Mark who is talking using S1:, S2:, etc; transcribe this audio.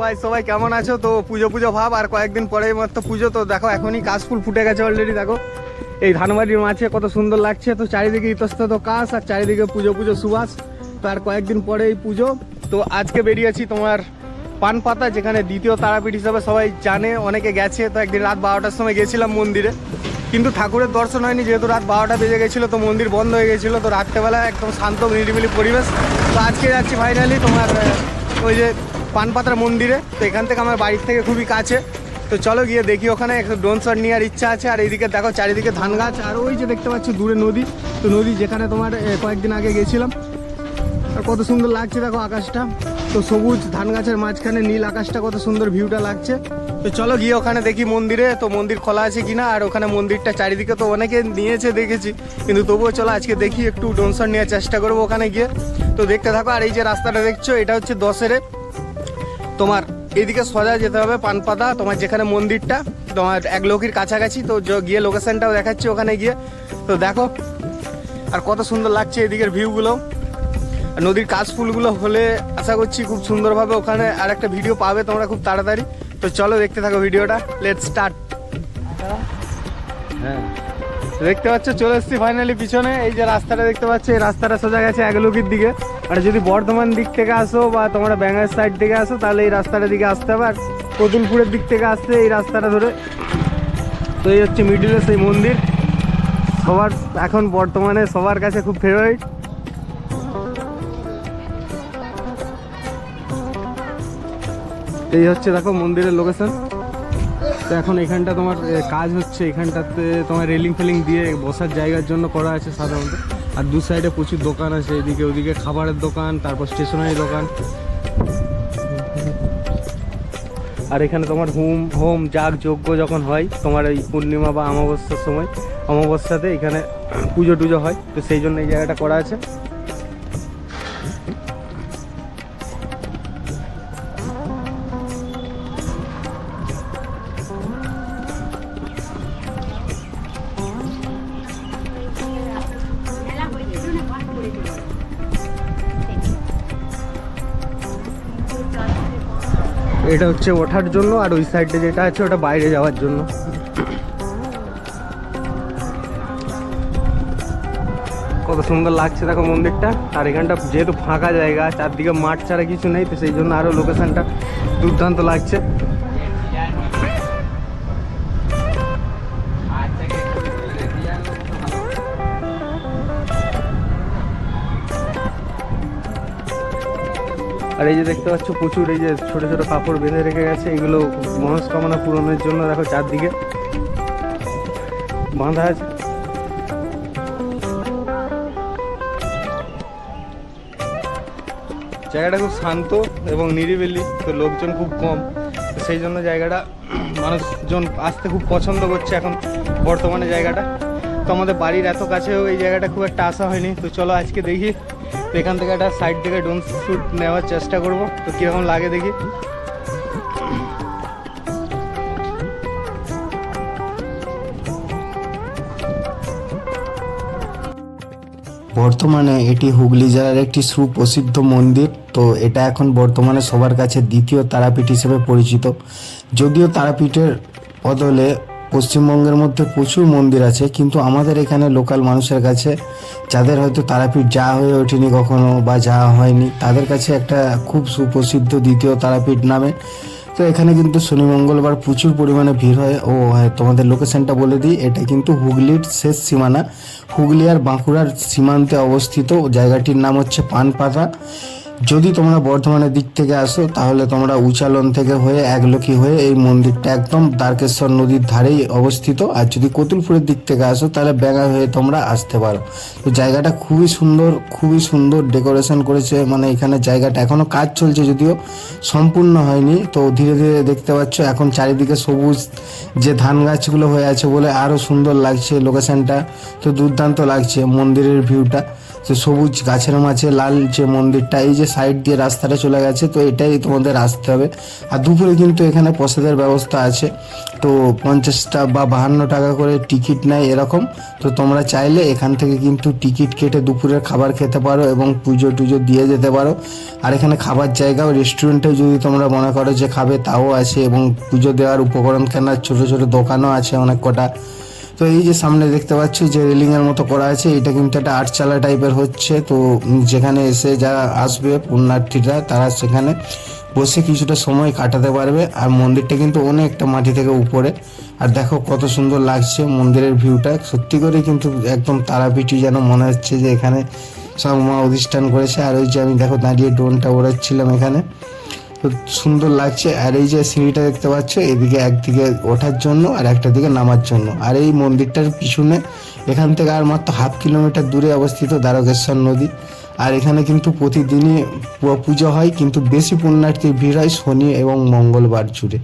S1: ভাই, সবাই কেমন আছো? তো পুজো পুজো ভাব, আর কয়েকদিন পরে মাত্র পুজো। তো দেখো, এখনই কাশ ফুল ফুটে গেছে অলরেডি দেখো। এই ধানবাড়ির মাঝে কত সুন্দর লাগছে। তো চারিদিকে ইতস্তত কাশ, আর চারিদিকে পুজো পুজো সুবাস। তো আর কয়েকদিন পরে এই পুজো। তো আজকে বেরিয়েছি তোমার পান পাতা, যেখানে দ্বিতীয় তারাপীঠ হিসাবে সবাই জানে, অনেকে গেছে। তো একদিন রাত বারোটার সময় গেছিলাম মন্দিরে। কিন্তু ঠাকুরের দর্শন হয়নি, যেহেতু রাত বারোটা বেজে গেছিল, তো মন্দির বন্ধ হয়ে গেছিল। তো রাত্রেবেলা একদম শান্ত নিরিবিলি পরিবেশ। তো আজকে যাচ্ছি ফাইনালি তোমার ওই যে পানপাতার মন্দিরে, তো এখান থেকে আমার বাড়ির থেকে খুবই কাছে। তো চলো গিয়ে দেখি ওখানে, একটু ড্রোন শট নেওয়ার ইচ্ছা আছে। আর এইদিকে দেখো, চারিদিকে ধান গাছ। আর ওই যে দেখতে পাচ্ছ, দূরে নদী। তো নদী যেখানে তোমার কয়েকদিন আগে গেছিলাম। আর কত সুন্দর লাগছে দেখো আকাশটা। তো সবুজ ধান গাছের মাঝখানে নীল আকাশটা কত সুন্দর ভিউটা লাগছে। তো চলো গিয়ে ওখানে দেখি মন্দিরে, তো মন্দির খোলা আছে কিনা। আর ওখানে মন্দিরটা চারিদিকে তো অনেকে নিয়েছে দেখেছি। কিন্তু তবুও চলো আজকে দেখি, একটু ডোনসন নেওয়ার চেষ্টা করব ওখানে গিয়ে। তো দেখতে থাকো, আর এই যে রাস্তাটা দেখছ, এটা হচ্ছে দশেরে। তোমার এদিকে সোজা যেতে হবে পানপাতা তোমার যেখানে মন্দিরটা, তোমার এক লোকের কাছাকাছি, তো গিয়ে লোকেশনটাও দেখাচ্ছি ওখানে গিয়ে। তো দেখো, আর কত সুন্দর লাগছে এদিকের ভিউগুলো নদীর কাশ ফুলগুলো হলে আশা করছি খুব সুন্দরভাবে ওখানে আর একটা ভিডিও পাবে তোমরা খুব তাড়াতাড়ি। তো চলো দেখতে থাকো ভিডিওটা লেট স্টার্ট হ্যাঁ। দেখতে পাচ্ছ, চলে এসেছি ফাইনালি পিছনে, এই যে রাস্তাটা দেখতে পাচ্ছ, এই রাস্তাটা সোজা গেছে এগলুকির দিকে। আর যদি বর্ধমান দিক থেকে আসো বা তোমরা ব্যাঙ্গার সাইড থেকে আসো, তাহলে এই রাস্তাটার দিকে আসতে হবে। আর কতুলপুরের দিক থেকে আসতে এই রাস্তাটা ধরে। তো এই হচ্ছে মিডিলে সেই মন্দির। সবার এখন বর্তমানে সবার কাছে খুব ফেভারিট এই হচ্ছে দেখো মন্দিরের লোকেশন তো এখন এখানটা তোমার কাজ হচ্ছে, এখানটাতে তোমার রেলিং ফেলিং দিয়ে বসার জায়গার জন্য করা আছে সাধারণত। আর দু সাইডে প্রচুর দোকান আছে, এদিকে ওদিকে খাবারের দোকান, তারপর স্টেশনারি দোকান। আর এখানে তোমার হোম হোম যাগ যজ্ঞ যখন হয়, তোমার এই পূর্ণিমা বা অমাবস্যার সময়, অমাবস্যাতে এখানে পুজো টুজো হয়, তো সেই জন্য এই জায়গাটা করা আছে। এটা হচ্ছে ওঠার জন্য, আর ওই সাইডে যেটা আছে ওটা বাইরে যাওয়ার জন্য। কত সুন্দর লাগছে দেখো মন্দিরটা। আর এখানটা যেহেতু ফাঁকা জায়গা, চারদিকে মাঠ ছাড়া কিছু নেই, তো সেই জন্য আরও লোকেশনটা দুর্দান্ত লাগছে। আর এই যে দেখতে পাচ্ছ প্রচুর এই যে ছোট ছোট কাপড় বেঁধে রেখে গেছে, এগুলো মনস্কামনা পূরণের জন্য দেখো চারদিকে বাঁধা আছে। জায়গাটা খুব শান্ত এবং নিরিবিলি, তো লোকজন খুব কম। সেই জন্য জায়গাটা মানুষজন আসতে খুব পছন্দ করছে এখন বর্তমানে জায়গাটা। তো আমাদের বাড়ির এত কাছেও এই জায়গাটা খুব একটা আসা হয়নি। তো চলো আজকে দেখি তো এখান থেকে একটা সাইড থেকে ডোন শ্যুট নেওয়ার চেষ্টা করব। তো কীরকম লাগে দেখি।
S2: বর্তমানে এটি হুগলি জেলার একটি সুপ্রসিদ্ধ মন্দির। তো এটা এখন বর্তমানে সবার কাছে দ্বিতীয় তারাপীঠ হিসেবে পরিচিত। যদিও তারাপীঠের বদলে পশ্চিমবঙ্গের মধ্যে প্রচুর মন্দির আছে, কিন্তু আমাদের এখানে লোকাল মানুষের কাছে, যাদের হয়তো তারাপীঠ যাওয়া হয়ে ওঠেনি কখনো বা যাওয়া হয়নি, তাদের কাছে একটা খুব সুপ্রসিদ্ধ দ্বিতীয় তারাপীঠ নামে। তো এখানে কিন্তু শনি, মঙ্গলবার প্রচুর পরিমাণে ভিড় হয়। ও হ্যাঁ তোমাদের লোকেশনটা বলে দিই, এটা কিন্তু হুগলির শেষ সীমানা। হুগলি আর বাঁকুড়ার সীমান্তে অবস্থিত, জায়গাটির নাম হচ্ছে পানপাতা। যদি তোমরা বর্ধমানের দিক থেকে আসো, তাহলে তোমরা উচালন থেকে হয়ে একলকি হয়ে এই মন্দিরটা একদম দ্বারকেশ্বর নদীর ধারেই অবস্থিত। আর যদি কতুলপুরের দিক থেকে আসো, তাহলে ব্যাঙা হয়ে তোমরা আসতে পারো। তো জায়গাটা খুবই সুন্দর খুবই সুন্দর ডেকোরেশন করেছে। মানে এখানে জায়গাটা এখনও কাজ চলছে যদিও সম্পূর্ণ হয়নি। তো ধীরে ধীরে দেখতে পাচ্ছ, এখন চারিদিকে সবুজ যে ধান গাছগুলো হয়ে আছে বলে আরও সুন্দর লাগছে লোকেশনটা। তো দুর্দান্ত লাগছে মন্দিরের ভিউটা। তো সবুজ গাছের মাঝে, লাল যে মন্দিরটা, এই যে সাইড দিয়ে রাস্তাটা চলে গেছে, তো এটাই তোমাদের আসতে হবে। আর দুপুরে কিন্তু এখানে প্রসাদের ব্যবস্থা আছে। তো পঞ্চাশটা বা বাহান্ন টাকা করে টিকিট নেয় এরকম। তো তোমরা চাইলে এখান থেকে কিন্তু টিকিট কেটে দুপুরের খাবার খেতে পারো এবং পুজো টুজো দিয়ে যেতে পারো। আর এখানে খাবার জায়গাও রেস্টুরেন্টেও যদি তোমরা মনে করো যে খাবে, তাও আছে এবং পুজো দেওয়ার উপকরণ কেনার ছোটো ছোটো দোকানও আছে অনেক কটা। তো এই যে সামনে দেখতে পাচ্ছি যে রেলিং এর মতো করা আছে, এটা কিন্তু একটা আটচালা টাইপের হচ্ছে। তো যেখানে এসে যারা আসবে, পুণ্যার্থীরা, তারা সেখানে বসে কিছুটা সময় কাটাতে পারবে। আর মন্দিরটা কিন্তু অনেকটা মাটি থেকে উপরে। আর দেখো কত সুন্দর লাগছে মন্দিরের ভিউটা সত্যি করে কিন্তু একদম তারাপীঠই যেন মনে হচ্ছে যে এখানে সব মা অধিষ্ঠান করেছে। আর ওই যে আমি দেখো দাঁড়িয়ে ড্রোনটা ওড়াচ্ছিলাম এখানে। সুন্দর লাগছে। আর এই যে সিঁড়িটা দেখতে পাচ্ছ, এদিকে একদিকে ওঠার জন্য আর একটা দিকে নামার জন্য। আর এই মন্দিরটার পিছনে এখান থেকে আর মাত্র হাফ কিলোমিটার দূরে অবস্থিত দ্বারকেশ্বর নদী। আর এখানে কিন্তু প্রতিদিনই পুজো হয়, কিন্তু বেশি পুণ্যার্থীর ভিড় হয় শনি এবং মঙ্গলবার জুড়ে।